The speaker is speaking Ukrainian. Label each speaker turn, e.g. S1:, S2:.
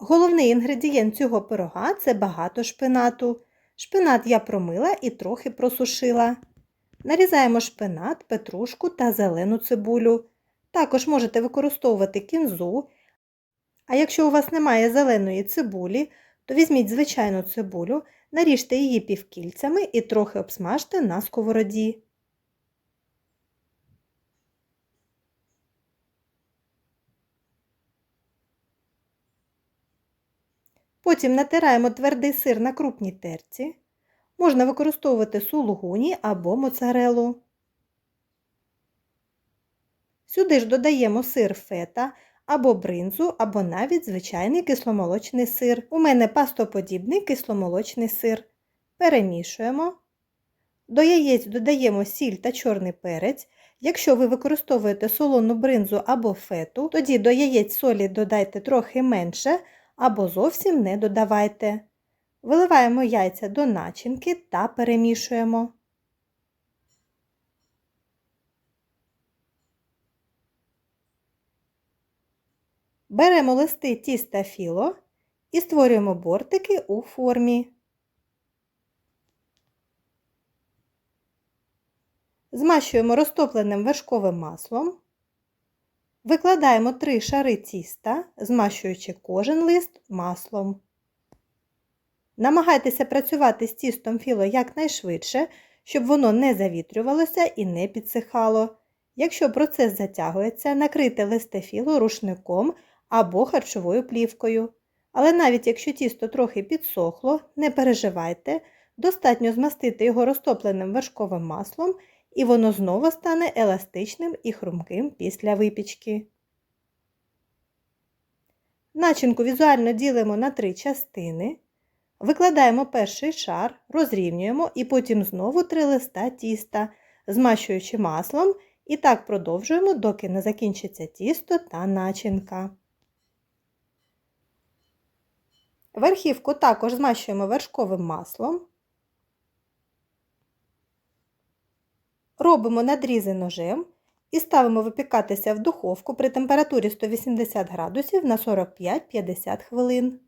S1: Головний інгредієнт цього пирога це багато шпинату. Шпинат я промила і трохи просушила. Нарізаємо шпинат, петрушку та зелену цибулю. Також можете використовувати кінзу. А якщо у вас немає зеленої цибулі, то візьміть звичайну цибулю, наріжте її півкільцями і трохи обсмажте на сковороді. Потім натираємо твердий сир на крупній терці. Можна використовувати сулугуні або моцарелу. Сюди ж додаємо сир фета або бринзу, або навіть звичайний кисломолочний сир. У мене пастоподібний кисломолочний сир. Перемішуємо. До яєць додаємо сіль та чорний перець. Якщо ви використовуєте солону бринзу або фету, тоді до яєць солі додайте трохи менше або зовсім не додавайте. Виливаємо яйця до начинки та перемішуємо. Беремо листи тіста філо і створюємо бортики у формі. Змащуємо розтопленим вершковим маслом. Викладаємо три шари тіста, змащуючи кожен лист маслом. Намагайтеся працювати з тістом філо якнайшвидше, щоб воно не завітрювалося і не підсихало. Якщо процес затягується, накрийте листе філо рушником або харчовою плівкою. Але навіть якщо тісто трохи підсохло, не переживайте, достатньо змастити його розтопленим вершковим маслом і воно знову стане еластичним і хрумким після випічки. Начинку візуально ділимо на три частини. Викладаємо перший шар, розрівнюємо і потім знову три листа тіста, змащуючи маслом, і так продовжуємо, доки не закінчиться тісто та начинка. Верхівку також змащуємо вершковим маслом. Робимо надрізи ножем і ставимо випікатися в духовку при температурі 180 градусів на 45-50 хвилин.